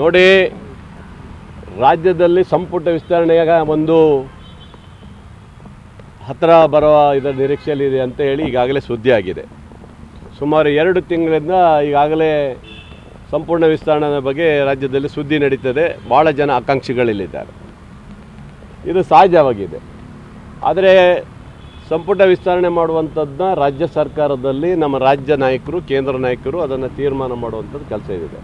ನೋಡಿ, ರಾಜ್ಯದಲ್ಲಿ ಸಂಪುಟ ವಿಸ್ತರಣೆಯಾಗ ಒಂದು ಹತ್ತಿರ ಬರುವ ಇದರ ನಿರೀಕ್ಷೆಯಲ್ಲಿದೆ ಅಂತ ಹೇಳಿ ಈಗಾಗಲೇ ಸುದ್ದಿ ಆಗಿದೆ. ಸುಮಾರು ಎರಡು ತಿಂಗಳಿಂದ ಈಗಾಗಲೇ ಸಂಪೂರ್ಣ ವಿಸ್ತರಣೆ ಬಗ್ಗೆ ರಾಜ್ಯದಲ್ಲಿ ಸುದ್ದಿ ನಡೀತದೆ. ಭಾಳ ಜನ ಆಕಾಂಕ್ಷಿಗಳಲ್ಲಿದ್ದಾರೆ. ಇದು ಸಹಜವಾಗಿದೆ. ಆದರೆ ಸಂಪುಟ ವಿಸ್ತರಣೆ ಮಾಡುವಂಥದ್ದನ್ನ ರಾಜ್ಯ ಸರ್ಕಾರದಲ್ಲಿ ನಮ್ಮ ರಾಜ್ಯ ನಾಯಕರು, ಕೇಂದ್ರ ನಾಯಕರು ಅದನ್ನು ತೀರ್ಮಾನ ಮಾಡುವಂಥದ್ದು ಕೆಲಸ ಇದೆ.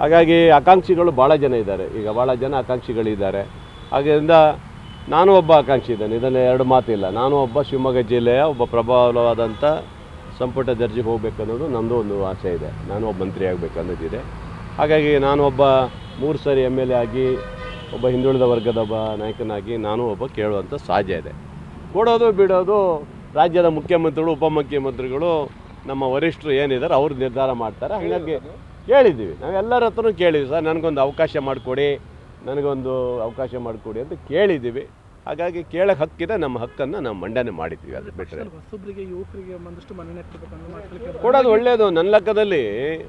ಹಾಗಾಗಿ ಆಕಾಂಕ್ಷಿಗಳು ಭಾಳ ಜನ ಇದ್ದಾರೆ. ಈಗ ಭಾಳ ಜನ ಆಕಾಂಕ್ಷಿಗಳಿದ್ದಾರೆ. ಹಾಗೆಯಿಂದ ನಾನು ಒಬ್ಬ ಆಕಾಂಕ್ಷಿ ಇದ್ದೇನೆ. ಇದನ್ನು ಎರಡು ಮಾತಿಲ್ಲ. ನಾನು ಒಬ್ಬ ಶಿವಮೊಗ್ಗ ಜಿಲ್ಲೆಯ ಒಬ್ಬ ಪ್ರಭಾವವಾದಂಥ ಸಂಪುಟ ದರ್ಜೆಗೆ ಹೋಗ್ಬೇಕನ್ನೋದು ನನ್ನದು ಒಂದು ಆಸೆ ಇದೆ. ನಾನು ಒಬ್ಬ ಮಂತ್ರಿ ಆಗಬೇಕನ್ನೋದಿದೆ. ಹಾಗಾಗಿ ನಾನು ಒಬ್ಬ ಮೂರು ಸಾರಿ ಎಂ ಎಲ್ ಎ ಆಗಿ ಒಬ್ಬ ಹಿಂದುಳಿದ ವರ್ಗದ ಒಬ್ಬ ನಾಯಕನಾಗಿ ನಾನು ಒಬ್ಬ ಕೇಳುವಂಥ ಸಾಧ್ಯ ಇದೆ. ಕೊಡೋದು ಬಿಡೋದು ರಾಜ್ಯದ ಮುಖ್ಯಮಂತ್ರಿಗಳು, ಉಪಮುಖ್ಯಮಂತ್ರಿಗಳು ನಮ್ಮ ವರಿಷ್ಠರು ಏನಿದ್ದಾರೆ ಅವ್ರು ನಿರ್ಧಾರ ಮಾಡ್ತಾರೆ. ಹಾಗಾಗಿ ಕೇಳಿದ್ದೀವಿ. ನಾವೆಲ್ಲರ ಹತ್ರನೂ ಕೇಳಿದ್ವಿ ಸರ್ ನನಗೊಂದು ಅವಕಾಶ ಮಾಡಿಕೊಡಿ ನನಗೊಂದು ಅವಕಾಶ ಮಾಡಿಕೊಡಿ ಅಂತ ಕೇಳಿದ್ದೀವಿ. ಹಾಗಾಗಿ ಕೇಳಕ್ಕೆ ಹಕ್ಕಿದೆ. ನಮ್ಮ ಹಕ್ಕನ್ನು ನಾವು ಮಂಡನೆ ಮಾಡಿದ್ದೀವಿ. ಅದು ಬಿಟ್ಟರೆ ಯುವಕರಿಗೆ ಒಂದಷ್ಟು ಮನ್ನಣೆ ಕೊಡೋದು ಒಳ್ಳೆಯದು ನನ್ನ ಲೆಕ್ಕದಲ್ಲಿ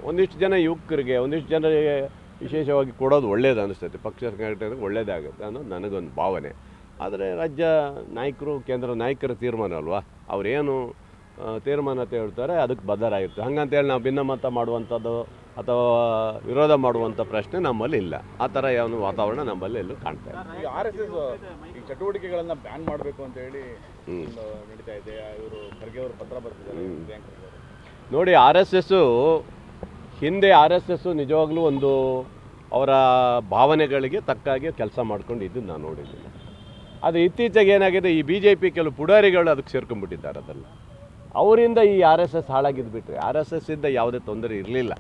ಒಂದಿಷ್ಟು ಜನ ಯುವಕರಿಗೆ ಒಂದಿಷ್ಟು ಜನರಿಗೆ ವಿಶೇಷವಾಗಿ ಕೊಡೋದು ಒಳ್ಳೆಯದು ಅನಿಸ್ತೈತೆ. ಪಕ್ಷ ಸಂಘಟನೆಗೆ ಒಳ್ಳೆಯದಾಗುತ್ತೆ ಅನ್ನೋದು ನನಗೊಂದು ಭಾವನೆ. ಆದರೆ ರಾಜ್ಯ ನಾಯಕರು ಕೇಂದ್ರ ನಾಯಕರ ತೀರ್ಮಾನ ಅಲ್ವಾ? ಅವರೇನು ತೀರ್ಮಾನ ಹೇಳ್ತಾರೆ ಅದಕ್ಕೆ ಬದ್ಧರಾಗಿರ್ತಾರೆ. ಹಂಗಂತೇಳಿ ನಾವು ಭಿನ್ನಮತ ಮಾಡುವಂಥದ್ದು ಅಥವಾ ವಿರೋಧ ಮಾಡುವಂಥ ಪ್ರಶ್ನೆ ನಮ್ಮಲ್ಲಿ ಇಲ್ಲ. ಆ ಥರ ಯಾವ ವಾತಾವರಣ ನಮ್ಮಲ್ಲಿ ಎಲ್ಲೂ ಕಾಣ್ತಾ ಇಲ್ಲ. ಈಗ ಆರ್ ಎಸ್ ಎಸ್ ಈ ಚಟುವಟಿಕೆಗಳನ್ನು ಬ್ಯಾನ್ ಮಾಡಬೇಕು ಅಂತ ಹೇಳಿ ಹ್ಮ್. ಒಂದು ನಡೀತಾ ಇದೆ. ಇವರು ಖರ್ಗೆ ಅವರು ಪತ್ರ ಬರ್ತಿದ್ದಾರೆ ಪ್ರಿಯಾಂಕ್ ಖರ್ಗೆ ಅವರು. ನೋಡಿ ಆರ್ ಎಸ್ ಎಸ್ಸು ಹಿಂದೆ ಆರ್ ಎಸ್ ಎಸ್ಸು ನಿಜವಾಗ್ಲೂ ಒಂದು ಅವರ ಭಾವನೆಗಳಿಗೆ ತಕ್ಕಾಗಿ ಕೆಲಸ ಮಾಡ್ಕೊಂಡು ಇದ್ದು ನಾನು ನೋಡಿದ್ದೀನಿ. ಅದು ಇತ್ತೀಚೆಗೆ ಏನಾಗಿದೆ ಈ ಬಿ ಜೆ ಪಿ ಕೆಲವು ಪುಡಾರಿಗಳು ಅದಕ್ಕೆ ಸೇರ್ಕೊಂಡ್ಬಿಟ್ಟಿದ್ದಾರೆ ಅದಲ್ಲ. ಅವರಿಂದ ಈ ಆರ್ ಎಸ್ ಎಸ್ ಹಾಳಾಗಿದ್ದು ಬಿಟ್ಟರೆ ಆರ್ ಎಸ್ ಎಸ್ ಇಂದ ಯಾವುದೇ ತೊಂದರೆ ಇರಲಿಲ್ಲ.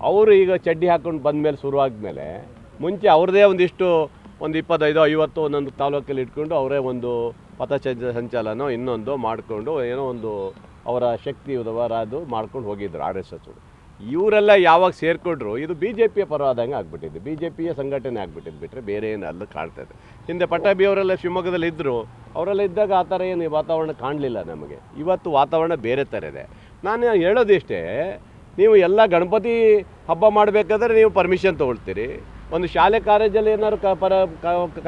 ಅವರು ಈಗ ಚಡ್ಡಿ ಹಾಕೊಂಡು ಬಂದಮೇಲೆ ಶುರುವಾದ್ಮೇಲೆ ಮುಂಚೆ ಅವ್ರದ್ದೇ ಒಂದಿಷ್ಟು, ಒಂದು ಇಪ್ಪತ್ತೈದು, ಐವತ್ತು ಒಂದೊಂದು ತಾಲೂಕಲ್ಲಿ ಇಟ್ಕೊಂಡು ಅವರೇ ಒಂದು ಪಥ ಸಂಚ- ಸಂಚಲನ ಇನ್ನೊಂದು ಮಾಡಿಕೊಂಡು ಏನೋ ಒಂದು ಅವರ ಶಕ್ತಿ ಅದು ಮಾಡ್ಕೊಂಡು ಹೋಗಿದ್ರು ಆರ್ ಎಸ್ ಇವರೆಲ್ಲ ಯಾವಾಗ ಸೇರಿಕೊಂಡ್ರು, ಇದು ಬಿ ಜೆ ಪಿಯ ಪರವಾದಂಗೆ ಆಗ್ಬಿಟ್ಟಿದೆ ಬಿ ಜೆ ಪಿಯ ಸಂಘಟನೆ ಆಗಿಬಿಟ್ಟಿದ್ದು ಬಿಟ್ಟರೆ ಬೇರೆ ಏನು ಅಲ್ಲಿ ಕಾಣ್ತಾ ಇದೆ ಹಿಂದೆ ಪಟ್ಟಾಭಿ ಅವರೆಲ್ಲ ಶಿವಮೊಗ್ಗದಲ್ಲಿ ಇದ್ದರು ಅವರೆಲ್ಲ ಇದ್ದಾಗ ಆ ಥರ ಏನು ವಾತಾವರಣ ಕಾಣಲಿಲ್ಲ ನಮಗೆ. ಇವತ್ತು ವಾತಾವರಣ ಬೇರೆ ಥರ ಇದೆ. ನಾನು ಹೇಳೋದಿಷ್ಟೇ ನೀವು ಎಲ್ಲ ಗಣಪತಿ ಹಬ್ಬ ಮಾಡಬೇಕಾದ್ರೆ ನೀವು ಪರ್ಮಿಷನ್ ತೊಗೊಳ್ತೀರಿ. ಒಂದು ಶಾಲೆ ಕಾಲೇಜಲ್ಲಿ ಏನಾದ್ರು ಕ ಪರ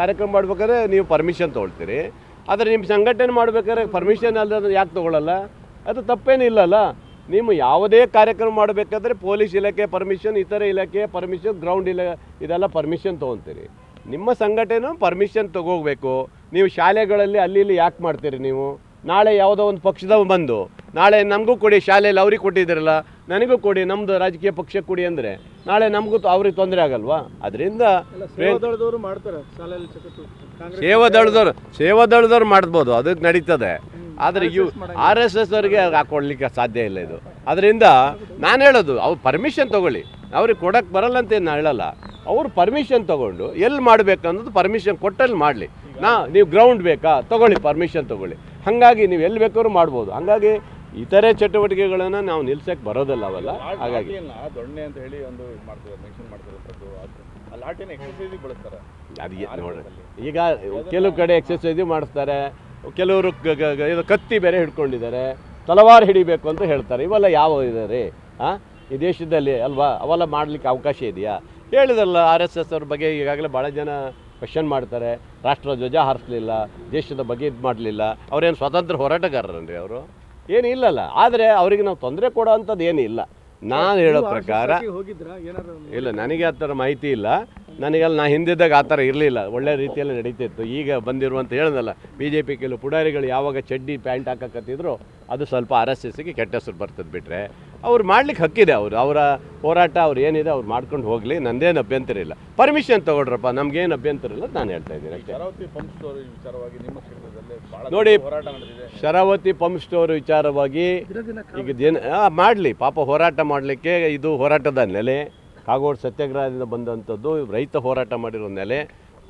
ಕಾರ್ಯಕ್ರಮ ಮಾಡ್ಬೇಕಾದ್ರೆ ನೀವು ಪರ್ಮಿಷನ್ ತೊಗೊಳ್ತೀರಿ. ಆದರೆ ನಿಮ್ಮ ಸಂಘಟನೆ ಮಾಡಬೇಕಾದ್ರೆ ಪರ್ಮಿಷನ್ ಅಲ್ಲದ ಯಾಕೆ ತೊಗೊಳ್ಳಲ್ಲ ಅದು ತಪ್ಪೇನಿಲ್ಲಲ್ಲ ನೀವು ಯಾವುದೇ ಕಾರ್ಯಕ್ರಮ ಮಾಡಬೇಕಾದ್ರೆ ಪೊಲೀಸ್ ಇಲಾಖೆ ಪರ್ಮಿಷನ್ ಇತರೆ ಇಲಾಖೆ ಪರ್ಮಿಷನ್ ಗ್ರೌಂಡ್ ಇಲಾಖೆ ಇದೆಲ್ಲ ಪರ್ಮಿಷನ್ ತೊಗೊತೀರಿ ನಿಮ್ಮ ಸಂಘಟನೆ ಪರ್ಮಿಷನ್ ತಗೋಬೇಕು. ನೀವು ಶಾಲೆಗಳಲ್ಲಿ ಅಲ್ಲಿ ಇಲ್ಲಿ ಯಾಕೆ ಮಾಡ್ತೀರಿ ನೀವು? ನಾಳೆ ಯಾವುದೋ ಒಂದು ಪಕ್ಷದವ ಬಂದು, ನಾಳೆ ನಮಗೂ ಕೊಡಿ, ಶಾಲೆಯಲ್ಲಿ ಅವ್ರಿಗೆ ಕೊಟ್ಟಿದ್ದೀರಲ್ಲ ನನಗೂ ಕೊಡಿ ನಮ್ಮದು ರಾಜಕೀಯ ಪಕ್ಷ ಕೊಡಿ ಅಂದರೆ ನಾಳೆ ನಮಗೂ ಅವ್ರಿಗೆ ತೊಂದರೆ ಆಗಲ್ವಾ? ಅದರಿಂದ ಸೇವಾ ಚಕಟು ಕಾಂಗ್ರೆಸ್ ಸೇವಾದಳದವ್ರು ಸೇವಾದಳದವ್ರು ಮಾಡ್ಬೋದು ಅದಕ್ಕೆ ನಡೀತದೆ. ಆದರೆ ಇವು ಆರ್ ಎಸ್ ಎಸ್ ಅವರಿಗೆ ಹಾಕೊಡ್ಲಿಕ್ಕೆ ಸಾಧ್ಯ ಇಲ್ಲ ಇದು. ಅದರಿಂದ ನಾನು ಹೇಳೋದು ಅವ್ರು ಪರ್ಮಿಷನ್ ತೊಗೊಳ್ಳಿ. ಅವ್ರಿಗೆ ಕೊಡಕ್ಕೆ ಬರಲ್ಲ ಅಂತ ಏನು ಹೇಳಲ್ಲ. ಅವರು ಪರ್ಮಿಷನ್ ತೊಗೊಂಡು ಎಲ್ಲಿ ಮಾಡಬೇಕು ಅನ್ನೋದು ಪರ್ಮಿಷನ್ ಕೊಟ್ಟಲ್ಲಿ ಮಾಡಲಿ. ನಾ ನೀವು ಗ್ರೌಂಡ್ ಬೇಕಾ? ತೊಗೊಳ್ಳಿ ಪರ್ಮಿಷನ್ ತೊಗೊಳ್ಳಿ. ಹಾಗಾಗಿ ನೀವು ಎಲ್ಲಿ ಬೇಕಾದ್ರೂ ಮಾಡ್ಬೋದು. ಹಾಗಾಗಿ ಇತರೆ ಚಟುವಟಿಕೆಗಳನ್ನು ನಾವು ನಿಲ್ಸಕ್ಕೆ ಬರೋದಲ್ಲ ಅವೆಲ್ಲ. ಹಾಗಾಗಿ. ದೊಣ್ಣೆ ಅಂತ ಹೇಳಿ ಒಂದು ಇದು ಮಾಡ್ತಾರೆ ಮೆನ್ಷನ್ ಆ ಬಳಸ್ತಾರೆ. ಅದು ಈಗ ಕೆಲವು ಕಡೆ ಎಕ್ಸಸೈಸು ಮಾಡಿಸ್ತಾರೆ ಕೆಲವರು ಇದು ಕತ್ತಿ ಬೇರೆ ಹಿಡ್ಕೊಂಡಿದ್ದಾರೆ ತಲವಾರು ಹಿಡಿಬೇಕು ಅಂತ ಹೇಳ್ತಾರೆ. ಇವೆಲ್ಲ ಯಾವ ಇದ್ದಾರೆ ಆ? ಈ ದೇಶದಲ್ಲಿ ಅಲ್ವಾ? ಅವೆಲ್ಲ ಮಾಡಲಿಕ್ಕೆ ಅವಕಾಶ ಇದೆಯಾ? ಹೇಳಿದಲ್ಲ ಆರ್ ಎಸ್ ಎಸ್ ಅವ್ರ ಬಗ್ಗೆ ಈಗಾಗಲೇ ಭಾಳ ಜನ ಕ್ವಶನ್ ಮಾಡ್ತಾರೆ. ರಾಷ್ಟ್ರ ಧ್ವಜ ಹಾರಿಸ್ಲಿಲ್ಲ ದೇಶದ ಬಗ್ಗೆ ಇದು ಮಾಡಲಿಲ್ಲ. ಅವ್ರೇನು ಸ್ವತಂತ್ರ ಹೋರಾಟಗಾರರನ್ರಿ ಅವರು? ಏನು ಇಲ್ಲಲ್ಲ. ಆದರೆ ಅವರಿಗೆ ನಾವು ತೊಂದರೆ ಕೊಡೋ ಅಂಥದ್ದು ಏನೂ ಇಲ್ಲ. ನಾನು ಹೇಳೋ ಪ್ರಕಾರ ಇಲ್ಲ ನನಗೆ ಆ ಥರ ಮಾಹಿತಿ ಇಲ್ಲ. ನನಗೆಲ್ಲ ನಾ ಹಿಂದಿದ್ದಾಗ ಆ ಥರ ಇರಲಿಲ್ಲ. ಒಳ್ಳೆ ರೀತಿಯಲ್ಲಿ ನಡೀತಿತ್ತು. ಈಗ ಬಂದಿರುವಂತ ಹೇಳ್ದಲ್ಲ ಬಿ ಜೆ ಪಿ ಕೆಲವು ಪುಡಾರಿಗಳು ಯಾವಾಗ ಚಡ್ಡಿ ಪ್ಯಾಂಟ್ ಹಾಕಕತ್ತಿದ್ರು ಅದು ಸ್ವಲ್ಪ ಆರ್ ಎಸ್ ಎಸ್ಗೆ ಕೆಟ್ಟ ಹೆಸರು ಬರ್ತದೆ ಬಿಟ್ಟರೆ ಅವ್ರು ಮಾಡ್ಲಿಕ್ಕೆ ಹಕ್ಕಿದೆ ಅವರು. ಅವರ ಹೋರಾಟ ಅವ್ರು ಏನಿದೆ ಅವ್ರು ಮಾಡ್ಕೊಂಡು ಹೋಗಲಿ. ನಂದೇನು ಅಭ್ಯಂತರ ಇಲ್ಲ. ಪರ್ಮಿಷನ್ ತೊಗೊಳ್ರಪ್ಪ. ನಮ್ಗೇನು ಅಭ್ಯಂತರ ಇಲ್ಲ ನಾನು ಹೇಳ್ತಾ ಇದ್ದೀನಿ. ಅಷ್ಟೇ. ನೋಡಿ. ಶರಾವತಿ ಪಂಪ್ ಸ್ಟೋರ್ ವಿಚಾರವಾಗಿ ಈಗ ದಿನ ಈಗ ಜನ ಮಾಡಲಿ. ಪಾಪ ಹೋರಾಟ ಮಾಡಲಿಕ್ಕೆ ಇದು ಹೋರಾಟದ ನೆಲೆ. ಕಾಗೋಡು ಸತ್ಯಾಗ್ರಹದಿಂದ ಬಂದಂಥದ್ದು ರೈತ ಹೋರಾಟ ಮಾಡಿರೋ ನೆಲೆ.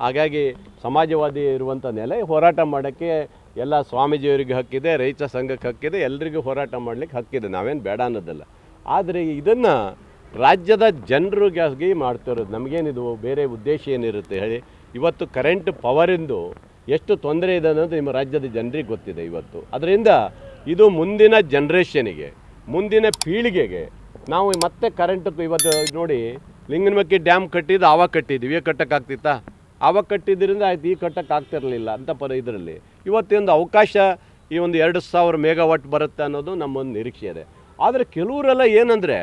ಹಾಗಾಗಿ ಸಮಾಜವಾದಿ ಇರುವಂಥ ನೆಲೆ. ಹೋರಾಟ ಮಾಡೋಕ್ಕೆ ಎಲ್ಲ ಸ್ವಾಮೀಜಿಯವರಿಗೆ ಹಕ್ಕಿದೆ, ರೈತ ಸಂಘಕ್ಕೆ ಹಕ್ಕಿದೆ, ಎಲ್ರಿಗೂ ಹೋರಾಟ ಮಾಡಲಿಕ್ಕೆ ಹಕ್ಕಿದೆ. ನಾವೇನು ಬೇಡ ಅನ್ನೋದಲ್ಲ. ಆದರೆ ಇದನ್ನು ರಾಜ್ಯದ ಜನರಿಗಾಗಿ ಮಾಡ್ತಿರೋದು. ನಮಗೇನಿದು ಬೇರೆ ಉದ್ದೇಶ ಏನಿರುತ್ತೆ ಹೇಳಿ? ಇವತ್ತು ಕರೆಂಟ್ ಪವರಿಂದು ಎಷ್ಟು ತೊಂದರೆ ಇದೆ ಅನ್ನೋದು ನಿಮ್ಮ ರಾಜ್ಯದ ಜನರಿಗೆ ಗೊತ್ತಿದೆ ಇವತ್ತು. ಅದರಿಂದ ಇದು ಮುಂದಿನ ಜನ್ರೇಷನಿಗೆ ಮುಂದಿನ ಪೀಳಿಗೆಗೆ ನಾವು ಮತ್ತೆ ಕರೆಂಟ್ ಇವತ್ತು ನೋಡಿ, ಲಿಂಗನಮಕ್ಕಿ ಡ್ಯಾಮ್ ಕಟ್ಟಿದ್ದು ಆವಾಗ ಕಟ್ಟಿದ್ದೀವಿ. ಕಟ್ಟೋಕ್ಕಾಗ್ತಿತ್ತಾ? ಆವಾಗ ಕಟ್ಟಿದ್ದರಿಂದ ಆಯ್ತು ಈ ಕಟ್ಟೋಕ್ಕಾಗ್ತಿರಲಿಲ್ಲ ಅಂತ ಪರ ಇದರಲ್ಲಿ. ಇವತ್ತೊಂದು ಅವಕಾಶ ಈ ಒಂದು ಎರಡು ಸಾವಿರ ಮೆಗಾವಾಟ್ ಬರುತ್ತೆ ಅನ್ನೋದು ನಮ್ಮೊಂದು ನಿರೀಕ್ಷೆ ಇದೆ. ಆದರೆ ಕೆಲವರೆಲ್ಲ ಏನಂದರೆ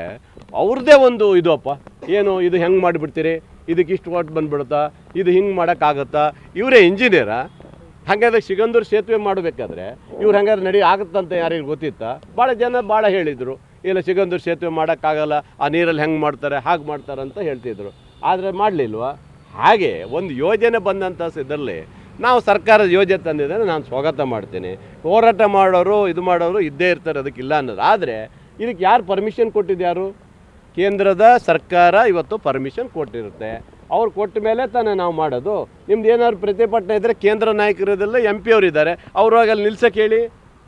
ಅವ್ರದ್ದೇ ಒಂದು ಇದು ಅಪ್ಪ, ಏನು ಇದು ಹೆಂಗೆ ಮಾಡಿಬಿಡ್ತೀರಿ? ಇದಕ್ಕೆ ಇಷ್ಟು ವಾಟ್ ಬಂದ್ಬಿಡುತ್ತಾ? ಇದು ಹಿಂಗೆ ಮಾಡೋಕ್ಕಾಗತ್ತಾ? ಇವರೇ ಇಂಜಿನಿಯರಾ? ಹಾಗಾದ್ರೆ ಸಿಗಂದೂರು ಸೇತುವೆ ಮಾಡಬೇಕಾದ್ರೆ ಇವ್ರು ಹಂಗಾದ್ರೆ ನಡಿ ಆಗುತ್ತಂತ ಯಾರಿಗೂ ಗೊತ್ತಿತ್ತಾ? ಭಾಳ ಜನ ಭಾಳ ಹೇಳಿದರು, ಇಲ್ಲ ಸಿಗಂದೂರು ಸೇತುವೆ ಮಾಡೋಕ್ಕಾಗಲ್ಲ, ಆ ನೀರಲ್ಲಿ ಹೆಂಗೆ ಮಾಡ್ತಾರೆ, ಹಾಗೆ ಮಾಡ್ತಾರೆ ಅಂತ ಹೇಳ್ತಿದ್ರು. ಆದರೆ ಮಾಡಲಿಲ್ವಾ? ಹಾಗೆ ಒಂದು ಯೋಜನೆ ಬಂದಂಥ ಇದರಲ್ಲಿ ನಾವು ಸರ್ಕಾರದ ಯೋಜನೆ ತಂದಿದ್ದಾರೆ ನಾನು ಸ್ವಾಗತ ಮಾಡ್ತೀನಿ. ಹೋರಾಟ ಮಾಡೋರು, ಇದು ಮಾಡೋರು ಇದ್ದೇ ಇರ್ತಾರೆ, ಅದಕ್ಕಿಲ್ಲ ಅನ್ನೋದು. ಆದರೆ ಇದಕ್ಕೆ ಯಾರು ಪರ್ಮಿಷನ್ ಕೊಟ್ಟಿದ್ಯಾರು ಕೇಂದ್ರದ ಸರ್ಕಾರ ಇವತ್ತು ಪರ್ಮಿಷನ್ ಕೊಟ್ಟಿರುತ್ತೆ. ಅವ್ರು ಕೊಟ್ಟ ಮೇಲೆ ತಾನೇ ನಾವು ಮಾಡೋದು. ನಿಮ್ದು ಏನಾದ್ರು ಪ್ರತಿಭಟನೆ ಇದ್ದರೆ ಕೇಂದ್ರ ನಾಯಕರದೆಲ್ಲ ಎಂ ಪಿ ಅವರು ಇದ್ದಾರೆ. ಅವರು ಅಲ್ಲಿ ನಿಲ್ಸಕ್ಕೆ ಹೇಳಿ.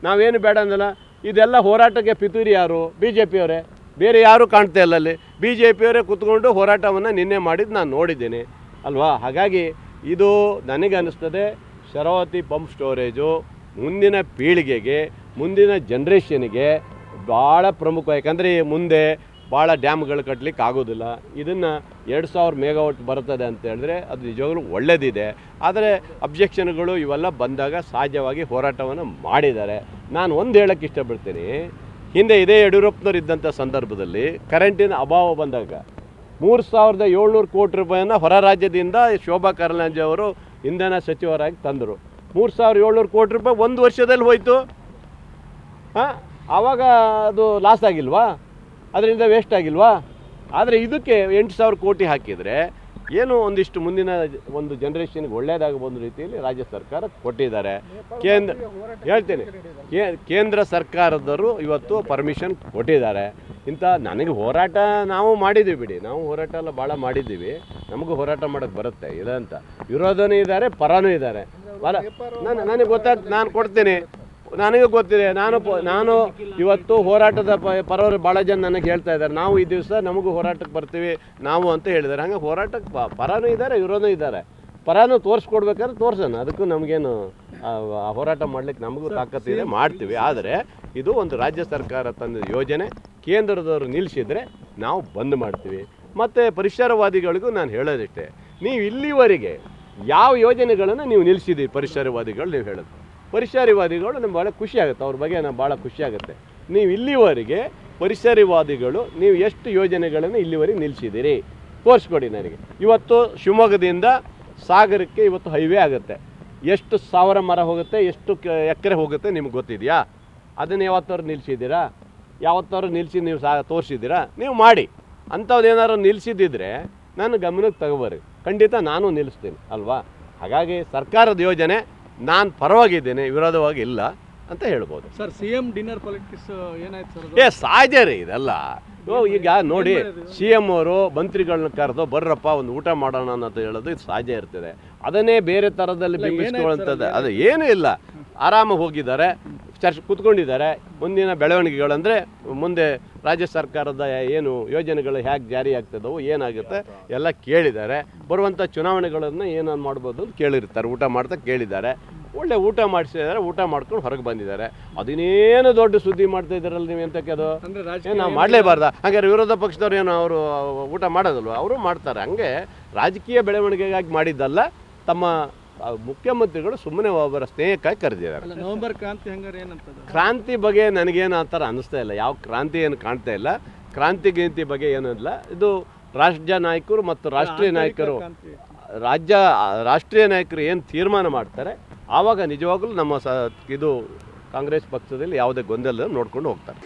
ನಾವೇನು ಬೇಡ ಅಂದಲ್ಲ. ಇದೆಲ್ಲ ಹೋರಾಟಕ್ಕೆ ಪಿತೂರಿ ಯಾರು? ಬಿ ಜೆ ಪಿಯವರೇ ಬೇರೆ ಯಾರೂ ಕಾಣ್ತಾ ಇಲ್ಲ ಅಲ್ಲಿ. ಬಿ ಜೆ ಪಿಯವರೇ ಕೂತ್ಕೊಂಡು ಹೋರಾಟವನ್ನು ನಿನ್ನೆ ಮಾಡಿದ್ದು ನಾನು ನೋಡಿದ್ದೀನಿ. ಅಲ್ವಾ? ಹಾಗಾಗಿ ಇದು ನನಗೆ ಅನ್ನಿಸ್ತದೆ ಶರಾವತಿ ಪಂಪ್ ಸ್ಟೋರೇಜು ಮುಂದಿನ ಪೀಳಿಗೆಗೆ, ಮುಂದಿನ ಜನ್ರೇಷನ್ಗೆ ಭಾಳ ಪ್ರಮುಖ. ಯಾಕಂದರೆ ಮುಂದೆ ಭಾಳ ಡ್ಯಾಮ್ಗಳು ಕಟ್ಟಲಿಕ್ಕೆ ಆಗೋದಿಲ್ಲ. ಇದನ್ನು ಎರಡು ಸಾವಿರ ಮೆಗಾವಾಟ್ ಬರ್ತದೆ ಅಂತ ಹೇಳಿದ್ರೆ ಅದು ನಿಜವಾಗ್ಲೂ ಒಳ್ಳೆಯದಿದೆ ಆದರೆ ಅಬ್ಜೆಕ್ಷನ್ಗಳು ಇವೆಲ್ಲ ಬಂದಾಗ ಸಹಜವಾಗಿ ಹೋರಾಟವನ್ನು ಮಾಡಿದ್ದಾರೆ. ನಾನು ಒಂದು ಹೇಳೋಕ್ಕೆ ಇಷ್ಟಪಡ್ತೀನಿ, ಹಿಂದೆ ಇದೇ ಯಡಿಯೂರಪ್ಪನವ್ರು ಇದ್ದಂಥ ಸಂದರ್ಭದಲ್ಲಿ ಕರೆಂಟಿನ ಅಭಾವ ಬಂದಾಗ ಮೂರು ಸಾವಿರದ ಏಳ್ನೂರು ಕೋಟಿ ರೂಪಾಯಿಯನ್ನು ಹೊರ ರಾಜ್ಯದಿಂದ ಶೋಭಾ ಕರಂದ್ಲಾಜೆ ಅವರು ಇಂಧನ ಸಚಿವರಾಗಿ ತಂದರು. ಮೂರು ಸಾವಿರದ ಏಳ್ನೂರು ಕೋಟಿ ರೂಪಾಯಿ ಒಂದು ವರ್ಷದಲ್ಲಿ ಹೋಯಿತು. ಹಾಂ, ಆವಾಗ ಅದು ಲಾಸ್ ಆಗಿಲ್ವಾ? ಅದರಿಂದ ವೇಸ್ಟ್ ಆಗಿಲ್ವಾ? ಆದರೆ ಇದಕ್ಕೆ ಎಂಟು ಸಾವಿರ ಕೋಟಿ ಹಾಕಿದರೆ ಏನು ಒಂದಿಷ್ಟು ಮುಂದಿನ ಒಂದು ಜನ್ರೇಷನ್ಗೆ ಒಂದು ರೀತಿಯಲ್ಲಿ ರಾಜ್ಯ ಸರ್ಕಾರ ಕೊಟ್ಟಿದ್ದಾರೆ. ಕೇಂದ್ರ ಹೇಳ್ತೀನಿ ಕೇಂದ್ರ ಸರ್ಕಾರದವರು ಇವತ್ತು ಪರ್ಮಿಷನ್ ಕೊಟ್ಟಿದ್ದಾರೆ. ಇಂಥ ನನಗೆ ಹೋರಾಟ ನಾವು ಮಾಡಿದ್ದೀವಿ ಬಿಡಿ. ನಾವು ಹೋರಾಟ ಎಲ್ಲ ಭಾಳ ಮಾಡಿದ್ದೀವಿ. ನಮಗೂ ಹೋರಾಟ ಮಾಡೋಕ್ಕೆ ಬರುತ್ತೆ ಇದಂತ ವಿರೋಧನೂ ಇದ್ದಾರೆ, ಪರನೂ ಇದ್ದಾರೆ. ನನಗೆ ಗೊತ್ತಾಗ್ತದೆ ನಾನು ಕೊಡ್ತೀನಿ. ನನಗೆ ಗೊತ್ತಿದೆ, ನಾನು ನಾನು ಇವತ್ತು ಹೋರಾಟದ ಪರವರು ಭಾಳ ಜನ ನನಗೆ ಹೇಳ್ತಾ ಇದ್ದಾರೆ. ನಾವು ಈ ದಿವಸ ನಮಗೂ ಹೋರಾಟಕ್ಕೆ ಬರ್ತೀವಿ, ನಾವು ಅಂತ ಹೇಳಿದ್ದಾರೆ. ಹಂಗೆ ಹೋರಾಟಕ್ಕೆ ಪ- ಪರನೂ ಇದ್ದಾರೆ ಇವರೂ ಇದ್ದಾರೆ. ಪರಾನು ತೋರಿಸ್ಕೊಡ್ಬೇಕಾದ್ರೆ ತೋರ್ಸೋಣ. ಅದಕ್ಕೂ ನಮಗೇನು ಹೋರಾಟ ಮಾಡ್ಲಿಕ್ಕೆ ನಮಗೂ ತಾಕತ್ತಿದೆ ಮಾಡ್ತೀವಿ. ಆದರೆ ಇದು ಒಂದು ರಾಜ್ಯ ಸರ್ಕಾರ ತಂದ ಯೋಜನೆ. ಕೇಂದ್ರದವರು ನಿಲ್ಲಿಸಿದರೆ ನಾವು ಬಂದ್ ಮಾಡ್ತೀವಿ. ಮತ್ತು ಪರಿಸರವಾದಿಗಳಿಗೂ ನಾನು ಹೇಳೋದಿಷ್ಟೇ, ನೀವು ಇಲ್ಲಿವರೆಗೆ ಯಾವ ಯೋಜನೆಗಳನ್ನು ನೀವು ನಿಲ್ಲಿಸಿದ್ದೀರಿ ಪರಿಸರವಾದಿಗಳು ನೀವು ಹೇಳೋದು? ಪರಿಸರವಾದಿಗಳು ನಮ್ಗೆ ಭಾಳ ಖುಷಿ ಆಗುತ್ತೆ ಅವ್ರ ಬಗ್ಗೆ ನಮ್ಗೆ ಭಾಳ ಖುಷಿ ಆಗುತ್ತೆ ನೀವು ಇಲ್ಲಿವರೆಗೆ ಪರಿಸರವಾದಿಗಳು, ನೀವು ಎಷ್ಟು ಯೋಜನೆಗಳನ್ನು ಇಲ್ಲಿವರೆಗೆ ನಿಲ್ಲಿಸಿದ್ದೀರಿ? ತೋರಿಸ್ಕೊಡಿ ನನಗೆ. ಇವತ್ತು ಶಿವಮೊಗ್ಗದಿಂದ ಸಾಗರಕ್ಕೆ ಇವತ್ತು ಹೈವೇ ಆಗುತ್ತೆ. ಎಷ್ಟು ಸಾವಿರ ಮರ ಹೋಗುತ್ತೆ, ಎಷ್ಟು ಎಕರೆ ಹೋಗುತ್ತೆ ನಿಮ್ಗೆ ಗೊತ್ತಿದೆಯಾ? ಅದನ್ನು ಯಾವತ್ತಾದ್ರು ನಿಲ್ಲಿಸಿದ್ದೀರಾ? ಯಾವತ್ತಾದ್ರು ನಿಲ್ಲಿಸಿ ನೀವು ಸಾ ತೋರಿಸಿದ್ದೀರಾ? ನೀವು ಮಾಡಿ. ಅಂಥವ್ರು ಏನಾದ್ರು ನಿಲ್ಲಿಸಿದ್ದಿದ್ರೆ ನಾನು ಗಮನಕ್ಕೆ ತಗೋಬರ್ರಿ. ಖಂಡಿತ ನಾನು ನಿಲ್ಲಿಸ್ತೀನಿ, ಅಲ್ವಾ? ಹಾಗಾಗಿ ಸರ್ಕಾರದ ಯೋಜನೆ ನಾನು ಪರವಾಗಿದ್ದೇನೆ ವಿರೋಧವಾಗಿ ಇಲ್ಲ ಅಂತ ಹೇಳ್ಬೋದು. Sir C M dinner politics ಏನಾಯ್ತು ಸರ್ ಏ ಸಾಧ್ಯ ರೀ ಇದೆಲ್ಲ. ಓ, ಈಗ ನೋಡಿ ಸಿ ಎಂ ಅವರು ಮಂತ್ರಿಗಳನ್ನ ಕರೆದು ಬರ್ರಪ್ಪ ಒಂದು ಊಟ ಮಾಡೋಣ ಅಂತ ಹೇಳೋದು ಇದು ಸಹಜ ಇರ್ತದೆ. ಅದನ್ನೇ ಬೇರೆ ಥರದಲ್ಲಿ ಬಿಂಬಿಸ್ಕೊಳ್ಳುವಂಥದ್ದು. ಅದು ಏನೂ ಇಲ್ಲ. ಆರಾಮಾಗಿ ಹೋಗಿದ್ದಾರೆ ಚರ್ಚ್ ಕೂತ್ಕೊಂಡಿದ್ದಾರೆ. ಮುಂದಿನ ಬೆಳವಣಿಗೆಗಳಂದರೆ ಮುಂದೆ ರಾಜ್ಯ ಸರ್ಕಾರದ ಏನು ಯೋಜನೆಗಳು ಹೇಗೆ ಜಾರಿ ಆಗ್ತದವು ಏನಾಗುತ್ತೆ ಎಲ್ಲ ಕೇಳಿದ್ದಾರೆ. ಬರುವಂಥ ಚುನಾವಣೆಗಳನ್ನು ಏನೇನು ಮಾಡ್ಬೋದು ಅಂತ ಕೇಳಿರ್ತಾರೆ ಊಟ ಮಾಡ್ತಾ ಕೇಳಿದ್ದಾರೆ. ಒಳ್ಳೆ ಊಟ ಮಾಡಿಸಿದ್ದಾರೆ ಊಟ ಮಾಡ್ಕೊಂಡು ಹೊರಗೆ ಬಂದಿದ್ದಾರೆ. ಅದನ್ನೇನು ದೊಡ್ಡ ಸುದ್ದಿ ಮಾಡ್ತಾ ಇದ್ದಾರಲ್ಲ ನೀವು ಎಂತಕ್ಕೆ ಅದು? ನಾವು ಮಾಡಲೇಬಾರ್ದ. ಹಾಗಾದ್ರೆ ವಿರೋಧ ಪಕ್ಷದವ್ರು ಏನು ಅವರು ಊಟ ಮಾಡೋದಲ್ವ? ಅವರು ಮಾಡ್ತಾರೆ. ಹಂಗೆ ರಾಜಕೀಯ ಬೆಳವಣಿಗೆಗಾಗಿ ಮಾಡಿದ್ದಲ್ಲ ತಮ್ಮ ಆ, ಮುಖ್ಯಮಂತ್ರಿಗಳು ಸುಮ್ಮನೆ ಒಬ್ಬರ ಸ್ನೇಹಕ್ಕಾಗಿ ಕರೆದಿದ್ದಾರೆ. ನವೆಂಬರ್ ಕ್ರಾಂತಿ ಹಂಗಾರೆ ಏನಂತದ ಕ್ರಾಂತಿ ಬಗ್ಗೆ ನನಗೇನು ಆ ಥರ ಅನ್ನಿಸ್ತಾ ಇಲ್ಲ. ಯಾವ ಕ್ರಾಂತಿ ಏನು ಕಾಣ್ತಾ ಇಲ್ಲ. ಕ್ರಾಂತಿ ಗೀಂತಿ ಬಗ್ಗೆ ಏನಿಲ್ಲ ಇದು ರಾಜ್ಯ ನಾಯಕರು ಮತ್ತು ರಾಷ್ಟ್ರೀಯ ನಾಯಕರು ರಾಜ್ಯ ರಾಷ್ಟ್ರೀಯ ನಾಯಕರು ಏನು ತೀರ್ಮಾನ ಮಾಡ್ತಾರೆ ಆವಾಗ ನಿಜವಾಗ್ಲೂ ನಮ್ಮ ಸ ಇದು ಕಾಂಗ್ರೆಸ್ ಪಕ್ಷದಲ್ಲಿ ಯಾವುದೇ ಗೊಂದಲ ನೋಡ್ಕೊಂಡು ಹೋಗ್ತಾರೆ.